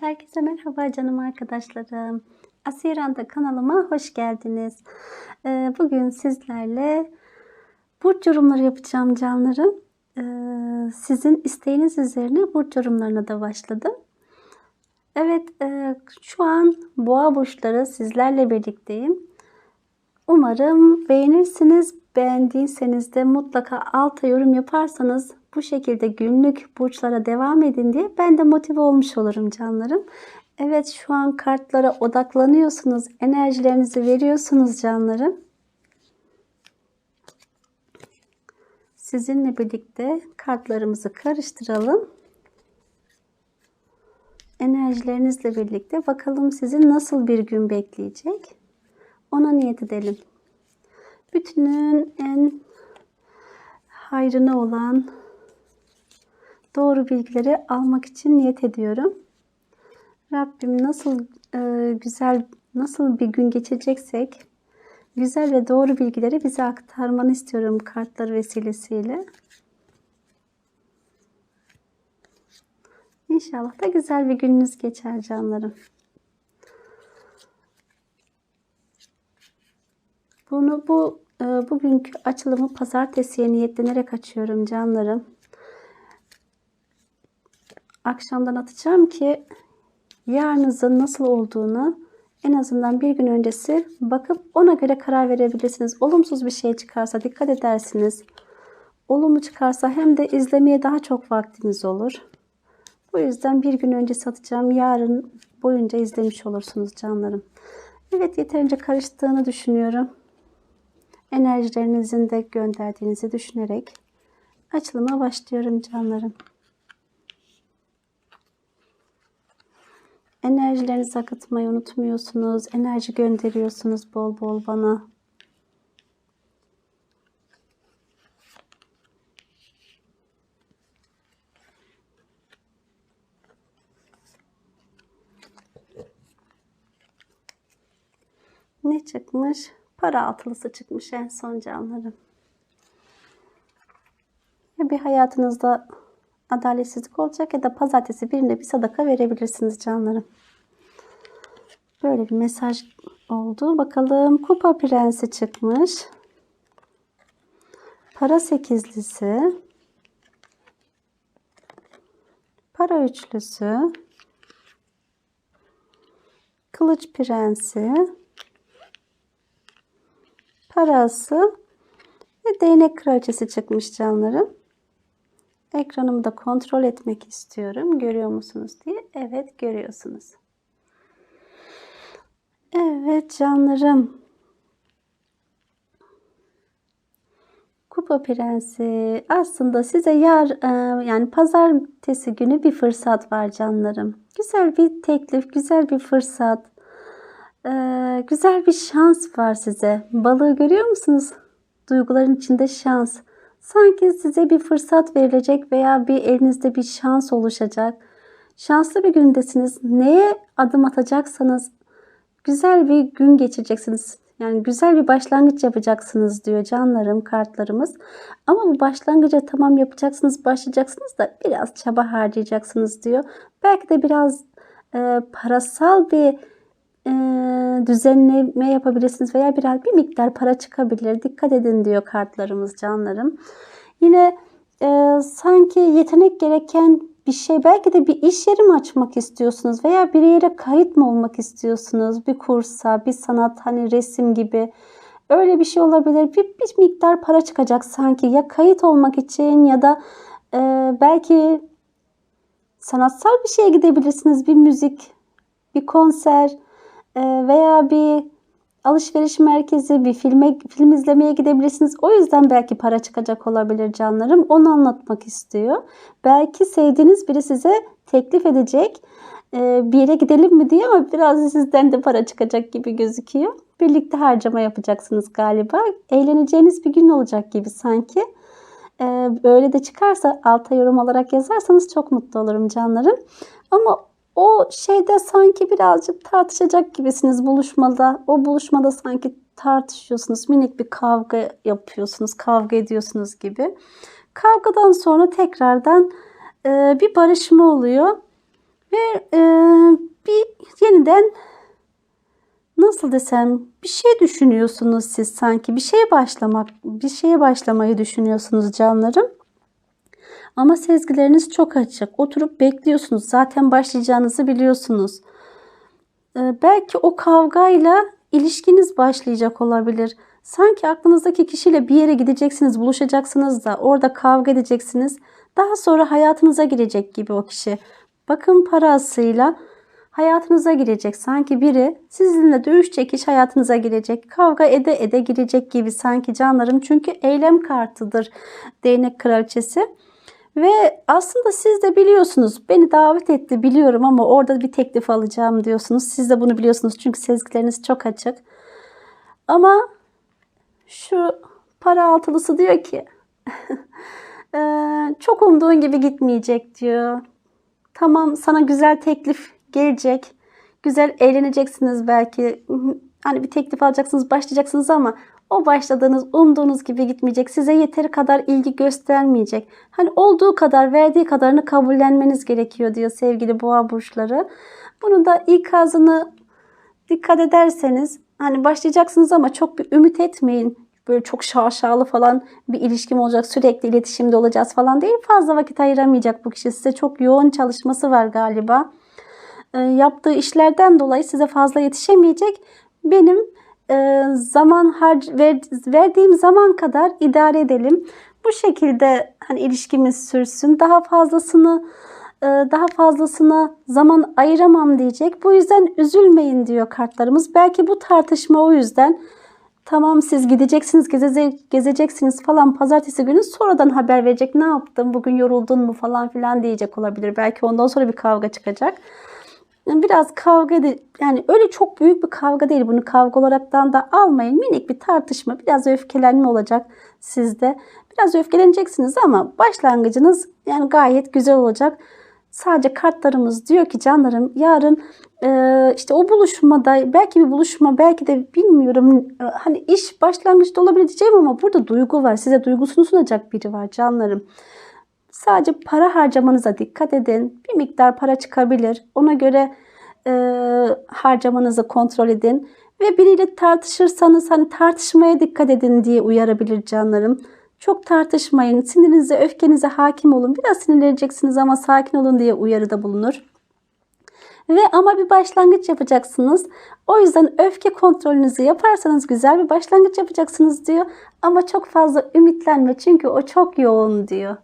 Herkese merhaba canım arkadaşlarım. Asiranda kanalıma hoş geldiniz. Ee, Bugün sizlerle burç yorumları yapacağım canlarım. Ee, Sizin isteğiniz üzerine burç yorumlarına da başladım. Evet e, şu an boğa burçları sizlerle birlikteyim. Umarım beğenirsiniz. Beğendiyseniz de mutlaka alta yorum yaparsanız bu şekilde günlük burçlara devam edin diye ben de motive olmuş olurum canlarım. Evet şu an kartlara odaklanıyorsunuz. Enerjilerinizi veriyorsunuz canlarım. Sizinle birlikte kartlarımızı karıştıralım. Enerjilerinizle birlikte bakalım sizi nasıl bir gün bekleyecek. Ona niyet edelim. Bütünün en hayrına olan doğru bilgileri almak için niyet ediyorum. Rabbim nasıl e, güzel, nasıl bir gün geçeceksek güzel ve doğru bilgileri bize aktarmanı istiyorum kartlar vesilesiyle. İnşallah da güzel bir gününüz geçer canlarım. Bunu bu e, bugünkü açılımı pazartesiye niyetlenerek açıyorum canlarım. Akşamdan atacağım ki yarınızın nasıl olduğunu en azından bir gün öncesi bakıp ona göre karar verebilirsiniz. Olumsuz bir şey çıkarsa dikkat edersiniz. Olumlu çıkarsa hem de izlemeye daha çok vaktiniz olur. Bu yüzden bir gün öncesi atacağım. Yarın boyunca izlemiş olursunuz canlarım. Evet yeterince karıştığını düşünüyorum enerjilerinizin de gönderdiğinizi düşünerek açılıma başlıyorum canlarım. Enerjilerinizi akıtmayı unutmuyorsunuz. Enerji gönderiyorsunuz bol bol bana. Ne çıkmış? Para altılısı çıkmış en son canlarım. Ya bir hayatınızda adaletsizlik olacak ya da pazartesi birine bir sadaka verebilirsiniz canlarım. Böyle bir mesaj oldu. Bakalım kupa prensi çıkmış. Para sekizlisi. Para üçlüsü. Kılıç prensi parası ve değnek kraliçesi çıkmış canlarım. Ekranımı da kontrol etmek istiyorum. Görüyor musunuz diye. Evet görüyorsunuz. Evet canlarım. Kupa Prensi aslında size yar e, yani pazartesi günü bir fırsat var canlarım. Güzel bir teklif, güzel bir fırsat. Ee, güzel bir şans var size. Balığı görüyor musunuz? Duyguların içinde şans. Sanki size bir fırsat verilecek veya bir elinizde bir şans oluşacak. Şanslı bir gündesiniz. Neye adım atacaksanız güzel bir gün geçireceksiniz. Yani güzel bir başlangıç yapacaksınız diyor canlarım, kartlarımız. Ama bu başlangıca tamam yapacaksınız, başlayacaksınız da biraz çaba harcayacaksınız diyor. Belki de biraz e, parasal bir düzenleme yapabilirsiniz veya biraz bir miktar para çıkabilir. Dikkat edin diyor kartlarımız canlarım. Yine e, sanki yetenek gereken bir şey belki de bir iş yeri mi açmak istiyorsunuz veya bir yere kayıt mı olmak istiyorsunuz? Bir kursa, bir sanat hani resim gibi öyle bir şey olabilir. Bir, bir miktar para çıkacak sanki ya kayıt olmak için ya da e, belki sanatsal bir şeye gidebilirsiniz. Bir müzik, bir konser ee, veya bir alışveriş merkezi, bir filme, film izlemeye gidebilirsiniz. O yüzden belki para çıkacak olabilir canlarım. Onu anlatmak istiyor. Belki sevdiğiniz biri size teklif edecek. Ee, bir yere gidelim mi diye ama biraz sizden de para çıkacak gibi gözüküyor. Birlikte harcama yapacaksınız galiba. Eğleneceğiniz bir gün olacak gibi sanki. Ee, böyle de çıkarsa alta yorum olarak yazarsanız çok mutlu olurum canlarım. Ama o şeyde sanki birazcık tartışacak gibisiniz buluşmada. O buluşmada sanki tartışıyorsunuz. Minik bir kavga yapıyorsunuz. Kavga ediyorsunuz gibi. Kavgadan sonra tekrardan e, bir barışma oluyor. Ve e, içinden nasıl desem bir şey düşünüyorsunuz siz sanki bir şeye başlamak bir şeye başlamayı düşünüyorsunuz canlarım. Ama sezgileriniz çok açık. Oturup bekliyorsunuz. Zaten başlayacağınızı biliyorsunuz. Ee, belki o kavgayla ilişkiniz başlayacak olabilir. Sanki aklınızdaki kişiyle bir yere gideceksiniz, buluşacaksınız da orada kavga edeceksiniz. Daha sonra hayatınıza girecek gibi o kişi. Bakın parasıyla hayatınıza girecek. Sanki biri sizinle dövüş çekiş hayatınıza girecek. Kavga ede ede girecek gibi sanki canlarım. Çünkü eylem kartıdır değnek kraliçesi. Ve aslında siz de biliyorsunuz beni davet etti biliyorum ama orada bir teklif alacağım diyorsunuz. Siz de bunu biliyorsunuz çünkü sezgileriniz çok açık. Ama şu para altılısı diyor ki çok umduğun gibi gitmeyecek diyor. Tamam sana güzel teklif gelecek. Güzel eğleneceksiniz belki. Hani bir teklif alacaksınız, başlayacaksınız ama o başladığınız, umduğunuz gibi gitmeyecek. Size yeteri kadar ilgi göstermeyecek. Hani olduğu kadar, verdiği kadarını kabullenmeniz gerekiyor diyor sevgili boğa burçları. Bunun da ikazını dikkat ederseniz hani başlayacaksınız ama çok bir ümit etmeyin. Böyle çok şaşalı falan bir ilişkim olacak, sürekli iletişimde olacağız falan değil. Fazla vakit ayıramayacak bu kişi. Size çok yoğun çalışması var galiba. E, yaptığı işlerden dolayı size fazla yetişemeyecek. Benim zaman harc ver, verdiğim zaman kadar idare edelim. Bu şekilde hani ilişkimiz sürsün. Daha fazlasını e, daha fazlasına zaman ayıramam diyecek. Bu yüzden üzülmeyin diyor kartlarımız. Belki bu tartışma o yüzden tamam siz gideceksiniz geze, gezeceksiniz falan pazartesi günü sonradan haber verecek. Ne yaptın bugün yoruldun mu falan filan diyecek olabilir. Belki ondan sonra bir kavga çıkacak biraz kavga de, yani öyle çok büyük bir kavga değil. Bunu kavga olaraktan da almayın. Minik bir tartışma, biraz öfkelenme olacak sizde. Biraz öfkeleneceksiniz ama başlangıcınız yani gayet güzel olacak. Sadece kartlarımız diyor ki canlarım yarın e, işte o buluşmada belki bir buluşma belki de bilmiyorum e, hani iş başlangıçta olabilir diyeceğim ama burada duygu var. Size duygusunu sunacak biri var canlarım. Sadece para harcamanıza dikkat edin. Bir miktar para çıkabilir. Ona göre e, harcamanızı kontrol edin. Ve biriyle tartışırsanız hani tartışmaya dikkat edin diye uyarabilir canlarım. Çok tartışmayın. Sinirinize, öfkenize hakim olun. Biraz sinirleneceksiniz ama sakin olun diye uyarıda bulunur. Ve ama bir başlangıç yapacaksınız. O yüzden öfke kontrolünüzü yaparsanız güzel bir başlangıç yapacaksınız diyor. Ama çok fazla ümitlenme çünkü o çok yoğun diyor.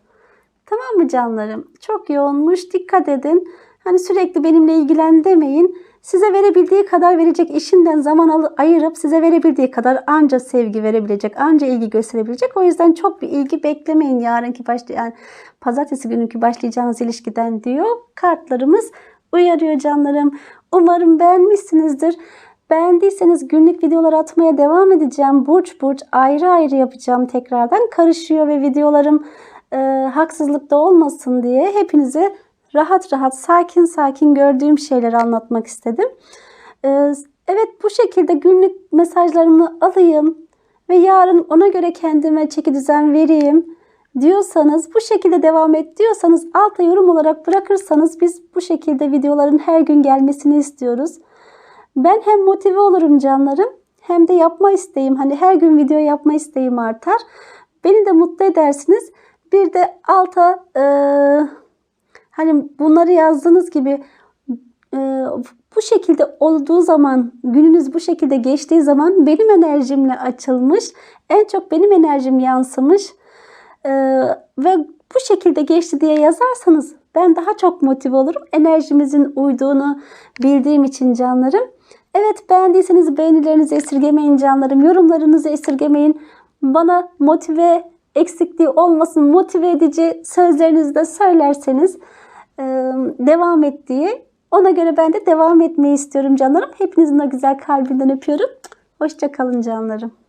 Tamam mı canlarım? Çok yoğunmuş. Dikkat edin. Hani sürekli benimle ilgilen demeyin. Size verebildiği kadar verecek işinden zaman ayırıp size verebildiği kadar anca sevgi verebilecek, anca ilgi gösterebilecek. O yüzden çok bir ilgi beklemeyin yarınki başlayan yani pazartesi gününkü başlayacağınız ilişkiden diyor. Kartlarımız uyarıyor canlarım. Umarım beğenmişsinizdir. Beğendiyseniz günlük videolar atmaya devam edeceğim. Burç burç ayrı ayrı yapacağım tekrardan. Karışıyor ve videolarım e, haksızlıkta olmasın diye hepinize rahat rahat sakin sakin gördüğüm şeyleri anlatmak istedim. E, evet bu şekilde günlük mesajlarımı alayım ve yarın ona göre kendime çeki düzen vereyim diyorsanız bu şekilde devam et diyorsanız alta yorum olarak bırakırsanız biz bu şekilde videoların her gün gelmesini istiyoruz. Ben hem motive olurum canlarım hem de yapma isteğim hani her gün video yapma isteğim artar. Beni de mutlu edersiniz. Bir de alta e, hani bunları yazdığınız gibi e, bu şekilde olduğu zaman gününüz bu şekilde geçtiği zaman benim enerjimle açılmış en çok benim enerjim yansımış e, ve bu şekilde geçti diye yazarsanız ben daha çok motive olurum. Enerjimizin uyduğunu bildiğim için canlarım. Evet beğendiyseniz beğenilerinizi esirgemeyin canlarım. Yorumlarınızı esirgemeyin. Bana motive eksikliği olmasın motive edici sözlerinizi de söylerseniz e, devam et. Ona göre ben de devam etmeyi istiyorum canlarım. Hepinizin o güzel kalbinden öpüyorum. Hoşçakalın canlarım.